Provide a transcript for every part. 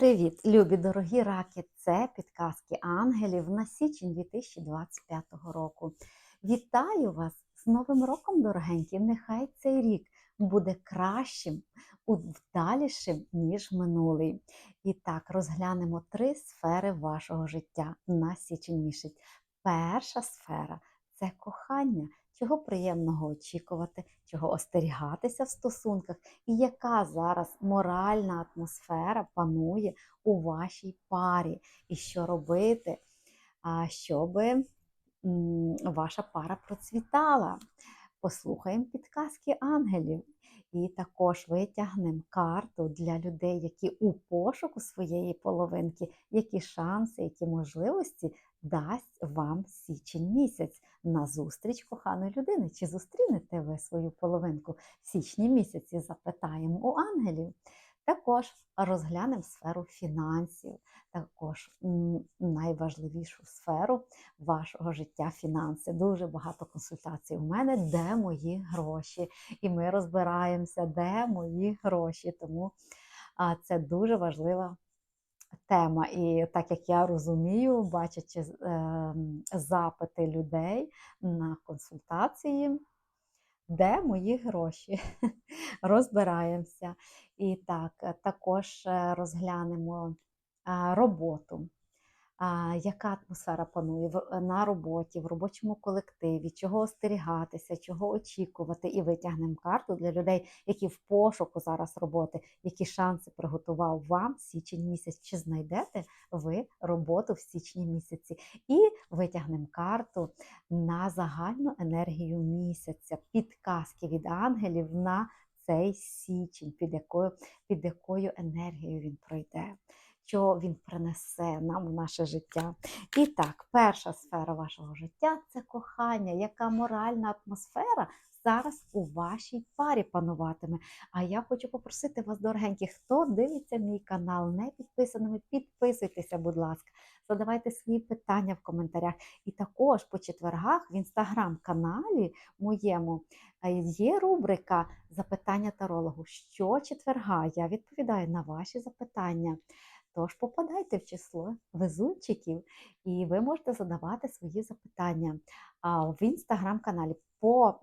Привіт, любі дорогі раки! Це підказки ангелів на січень 2025 року. Вітаю вас з Новим роком, дорогенькі! Нехай цей рік буде кращим, вдалішим, ніж минулий. І так, розглянемо три сфери вашого життя на січень місяць. Перша сфера це кохання. Чого приємного очікувати, чого остерігатися в стосунках, і яка зараз моральна атмосфера панує у вашій парі, і що робити, щоб ваша пара процвітала. Послухаємо підказки ангелів. І також витягнемо карту для людей, які у пошуку своєї половинки, які шанси, які можливості дасть вам січень місяць на зустріч коханої людини. Чи зустрінете ви свою половинку в січні місяці? Запитаємо у ангелів. Також розглянемо сферу фінансів, також найважливішу сферу вашого життя фінанси. Дуже багато консультацій у мене, де мої гроші. І ми розбираємося, де мої гроші. Тому це дуже важлива тема. І так як я розумію, бачачи ем, запити людей на консультації, де мої гроші? Розбираємося. І так, також е, розглянемо роботу яка атмосфера панує на роботі, в робочому колективі, чого остерігатися, чого очікувати, і витягнемо карту для людей, які в пошуку зараз роботи, які шанси приготував вам січень місяць, чи знайдете ви роботу в січні місяці. І витягнемо карту на загальну енергію місяця, підказки від ангелів на цей січень, під якою, під якою енергією він пройде що він принесе нам в наше життя. І так, перша сфера вашого життя це кохання, яка моральна атмосфера. Зараз у вашій парі пануватиме. А я хочу попросити вас, дорогенькі, хто дивиться мій канал, не підписаними, підписуйтеся, будь ласка, задавайте свої питання в коментарях. І також по четвергах в інстаграм-каналі моєму е, є рубрика Запитання тарологу. Що четверга? Я відповідаю на ваші запитання. Тож попадайте в число везунчиків, і ви можете задавати свої запитання в інстаграм-каналі. По,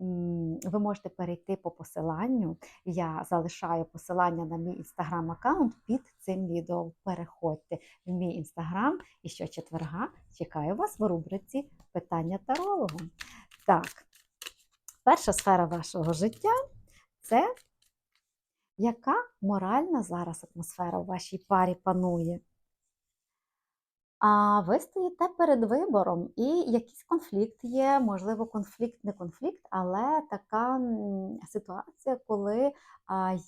Ви можете перейти по посиланню. Я залишаю посилання на мій інстаграм-аккаунт під цим відео. Переходьте в мій інстаграм і щочетверга чекаю вас в рубриці питання тарологу. Так, перша сфера вашого життя це яка моральна зараз атмосфера у вашій парі панує? А ви стоїте перед вибором, і якийсь конфлікт є, можливо, конфлікт, не конфлікт, але така ситуація, коли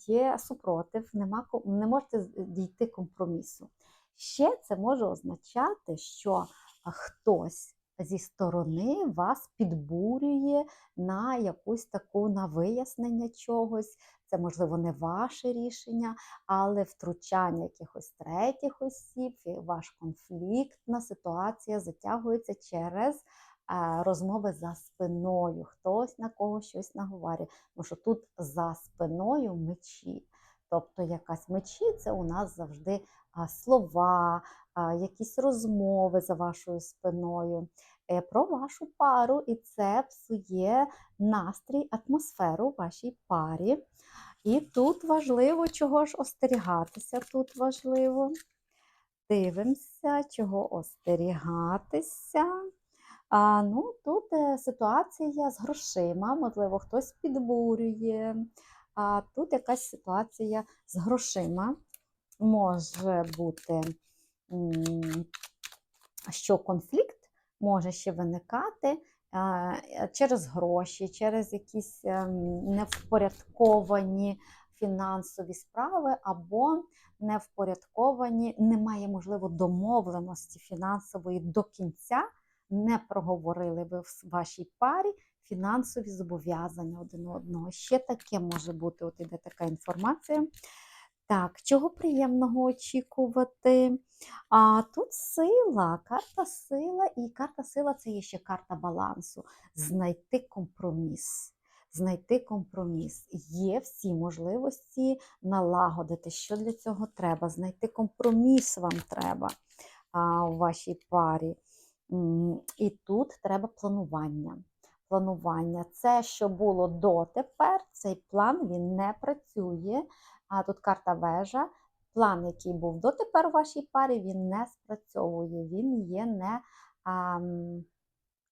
є супротив, нема, не можете дійти компромісу. Ще це може означати, що хтось зі сторони вас підбурює на якусь таку на вияснення чогось. Це, можливо, не ваше рішення, але втручання якихось третіх осіб, ваш конфліктна ситуація затягується через е, розмови за спиною. Хтось на когось щось наговорює. Тому що тут за спиною мечі. Тобто якась мечі це у нас завжди слова, якісь розмови за вашою спиною е, про вашу пару, і це псує настрій, атмосферу вашій парі. І тут важливо, чого ж остерігатися, тут важливо. Дивимося, чого остерігатися. А, ну, Тут е, ситуація з грошима, можливо, хтось підбурює. А тут якась ситуація з грошима може бути, що конфлікт може ще виникати через гроші, через якісь ем, невпорядковані фінансові справи, або невпорядковані, немає, можливо, домовленості фінансової до кінця, не проговорили ви в вашій парі. Фінансові зобов'язання один одного. Ще таке може бути, от іде така інформація. Так, чого приємного очікувати? А Тут сила, карта сила, і карта сила це є ще карта балансу. Знайти компроміс. знайти компроміс. Є всі можливості налагодити, що для цього треба. Знайти компроміс вам треба а, у вашій парі. І тут треба планування. Планування. Це, що було дотепер, цей план він не працює. А тут карта вежа. План, який був дотепер у вашій парі, він не спрацьовує. Він є не, а, м,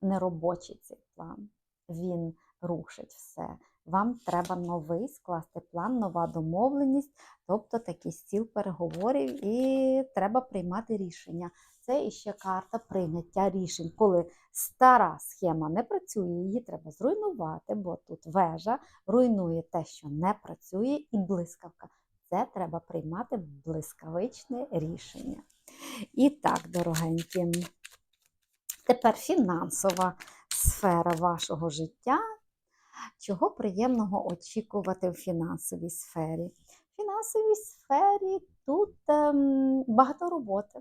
неробочий цей план. Він рушить все. Вам треба новий скласти план, нова домовленість, тобто такий стіл переговорів, і треба приймати рішення. Це іще карта прийняття рішень. Коли стара схема не працює, її треба зруйнувати, бо тут вежа руйнує те, що не працює, і блискавка. Це треба приймати блискавичне рішення. І так, дорогенькі, тепер фінансова сфера вашого життя. Чого приємного очікувати в фінансовій сфері? В фінансовій сфері тут ем, багато роботи.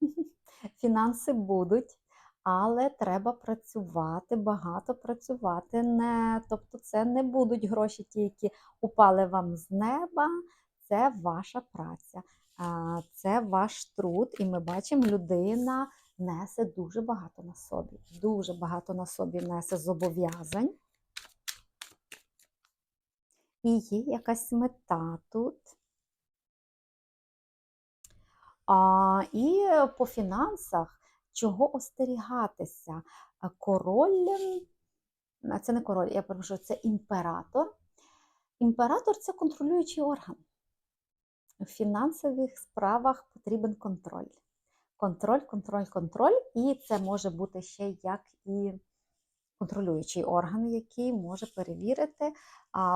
Фінанси будуть, але треба працювати, багато працювати. Не, тобто це не будуть гроші, ті, які упали вам з неба. Це ваша праця, це ваш труд, і ми бачимо, людина несе дуже багато на собі. Дуже багато на собі несе зобов'язань. І є якась мета тут. А, і по фінансах чого остерігатися? Король, це не король, я перепрошую, це імператор. Імператор це контролюючий орган. В фінансових справах потрібен контроль. Контроль, контроль, контроль. І це може бути ще як і контролюючий орган, який може перевірити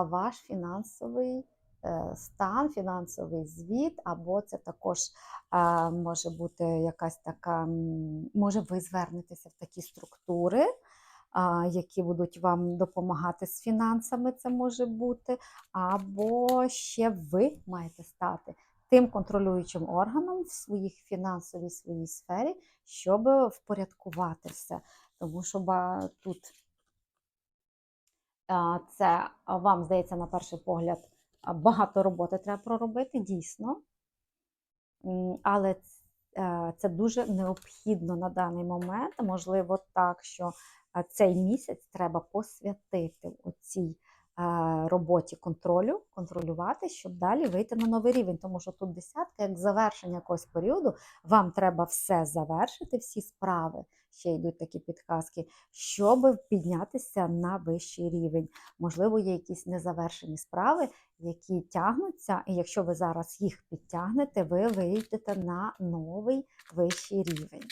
ваш фінансовий стан, фінансовий звіт, або це також може бути якась така, може ви звернетеся в такі структури, які будуть вам допомагати з фінансами, це може бути, або ще ви маєте стати тим контролюючим органом в своїх фінансовій своїй сфері, щоб впорядкувати все. Тому що тут це вам здається, на перший погляд, багато роботи треба проробити, дійсно. Але е, це дуже необхідно на даний момент. Можливо, так, що цей місяць треба посвятити цій роботі контролю, контролювати, щоб далі вийти на новий рівень. Тому що тут десятка, як завершення якогось періоду, вам треба все завершити, всі справи. Ще йдуть такі підказки, щоб піднятися на вищий рівень. Можливо, є якісь незавершені справи, які тягнуться, і якщо ви зараз їх підтягнете, ви вийдете на новий вищий рівень.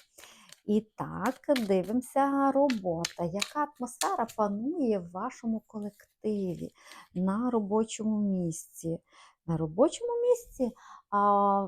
І так, дивимося робота. Яка атмосфера панує в вашому колективі на робочому місці? На робочому місці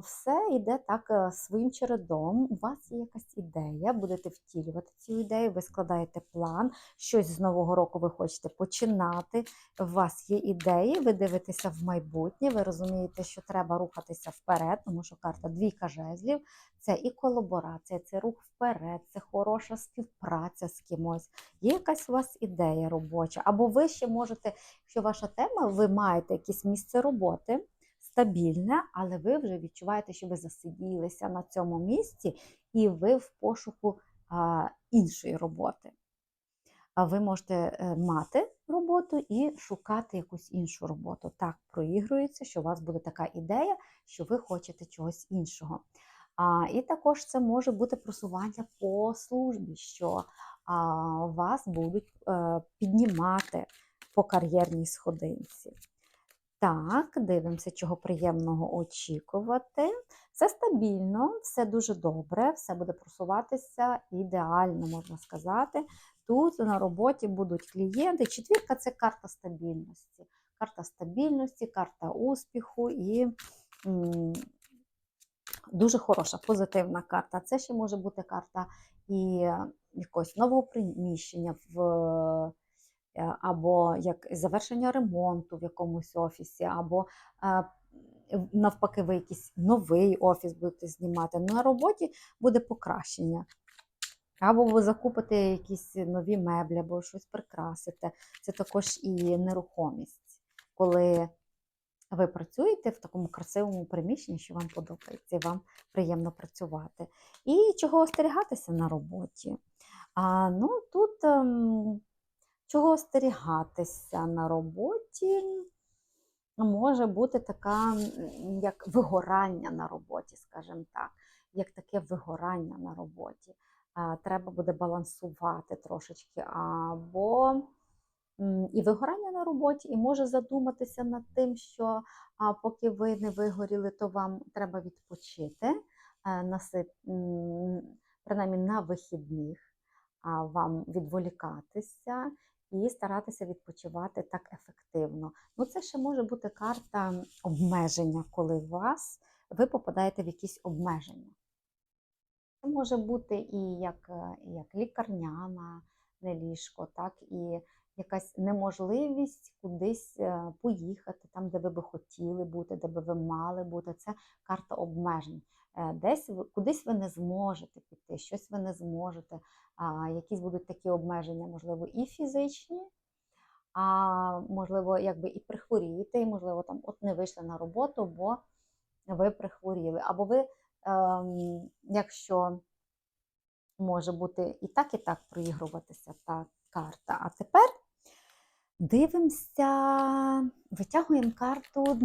все йде так е, своїм чередом. У вас є якась ідея, будете втілювати цю ідею, ви складаєте план, щось з нового року ви хочете починати. У вас є ідеї, ви дивитеся в майбутнє, ви розумієте, що треба рухатися вперед, тому що карта двійка жезлів це і колаборація, це рух вперед, це хороша співпраця з кимось. Є якась у вас ідея робоча, або ви ще можете, якщо ваша тема, ви маєте якесь місце роботи стабільне, але ви вже відчуваєте, що ви засиділися на цьому місці, і ви в пошуку а, іншої роботи. А ви можете е, мати роботу і шукати якусь іншу роботу. Так проігрується, що у вас буде така ідея, що ви хочете чогось іншого. А, І також це може бути просування по службі, що а, вас будуть е, піднімати по кар'єрній сходинці. Так, дивимося, чого приємного очікувати. Все стабільно, все дуже добре, все буде просуватися ідеально, можна сказати. Тут на роботі будуть клієнти. Четвірка це карта стабільності. Карта стабільності, карта успіху і м, дуже хороша, позитивна карта. Це ще може бути карта і якогось нового приміщення в. Е, Або як завершення ремонту в якомусь офісі, або е, навпаки, ви якийсь новий офіс будете знімати. На роботі буде покращення. Або ви закупите якісь нові меблі, або щось прикрасите. Це також і нерухомість, коли ви працюєте в такому красивому приміщенні, що вам подобається, і вам приємно працювати. І чого остерігатися на роботі? А, ну, тут ем, чого остерігатися на роботі? Може бути така, як вигорання на роботі, скажімо так, як таке вигорання на роботі. Треба буде балансувати трошечки, або і вигорання на роботі, і може задуматися над тим, що поки ви не вигоріли, то вам треба відпочити, е, насип, принаймні на вихідних, а, вам відволікатися і старатися відпочивати так ефективно. Ну, це ще може бути карта обмеження, коли вас, ви попадаєте в якісь обмеження. Це може бути і як, е, як лікарняна не ліжко, так і якась неможливість кудись е, поїхати, там, де ви би хотіли бути, де би ви мали бути. Це карта обмежень. Е, Десь ви- кудись ви не зможете піти, щось ви не зможете. Якісь будуть такі обмеження, можливо, і фізичні, а можливо, якби і прихворієте, і можливо, там от не вийшли на роботу, бо ви прихворіли. Або ви, ем, якщо може бути і так, і так проігруватися та карта. А тепер дивимося, витягуємо карту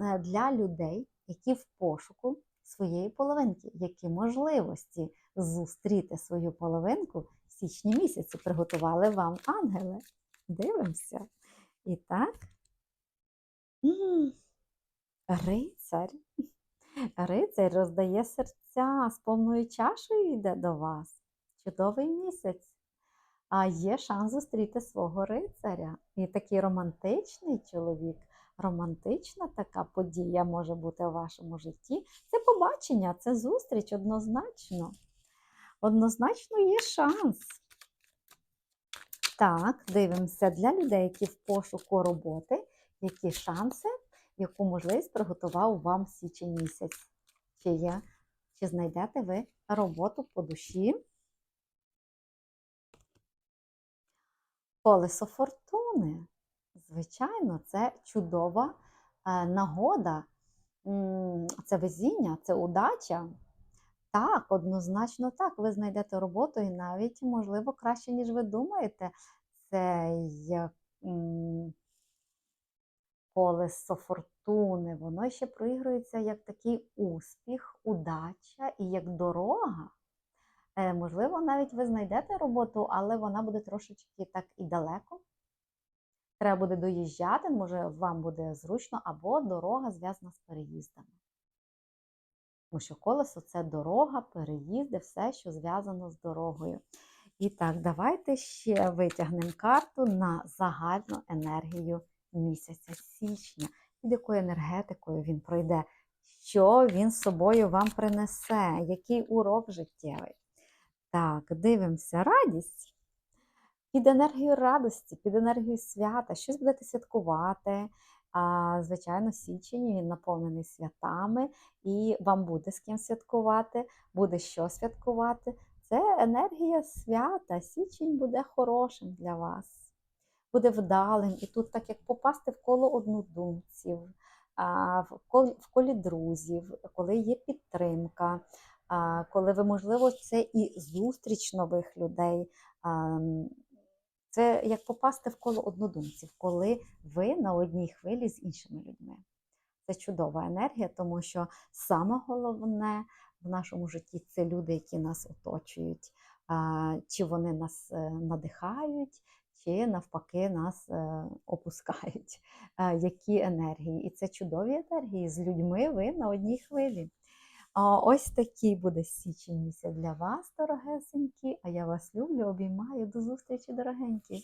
е, для людей, які в пошуку своєї половинки, які можливості зустріти свою половинку в січні місяці приготували вам ангели. Дивимося. І так. М, Рицарь. Рицарь роздає серця з повною чашею йде до вас. Чудовий місяць. А є шанс зустріти свого рицаря. І такий романтичний чоловік, романтична така подія може бути у вашому житті. Це побачення, це зустріч однозначно. Однозначно є шанс. Так, дивимося для людей, які в пошуку роботи, які шанси, яку можливість приготував вам січень місяць. Чи є, чи знайдете ви роботу по душі? Колесо фортуни. Звичайно, це чудова е, нагода, це везіння, це удача. Так, однозначно так. Ви знайдете роботу і навіть, можливо, краще, ніж ви думаєте. Це як колесо фортуни. Воно ще проігрується як такий успіх, удача і як дорога. Е, Можливо, навіть ви знайдете роботу, але вона буде трошечки так і далеко. Треба буде доїжджати, може, вам буде зручно, або дорога зв'язана з переїздами. Тому що колесо це дорога, переїзди, все, що зв'язано з дорогою. І так, давайте ще витягнемо карту на загальну енергію місяця січня, під якою енергетикою він пройде, що він з собою вам принесе, який урок життєвий. Так, дивимося, радість. Під енергією радості, під енергією свята, щось будете святкувати. А, звичайно, січень він наповнений святами, і вам буде з ким святкувати, буде що святкувати. Це енергія свята. Січень буде хорошим для вас, буде вдалим. І тут, так як попасти в коло однодумців, в колі, друзів, коли є підтримка, коли ви, можливо, це і зустріч нових людей. Це як попасти в коло однодумців, коли ви на одній хвилі з іншими людьми. Це чудова енергія, тому що саме головне в нашому житті це люди, які нас оточують, чи вони нас е, надихають, чи навпаки нас е, опускають. Які енергії? І це чудові енергії. З людьми ви на одній хвилі. Ось такий буде січень місяць для вас, дорогесенькі. А я вас люблю, обіймаю. До зустрічі, дорогенькі.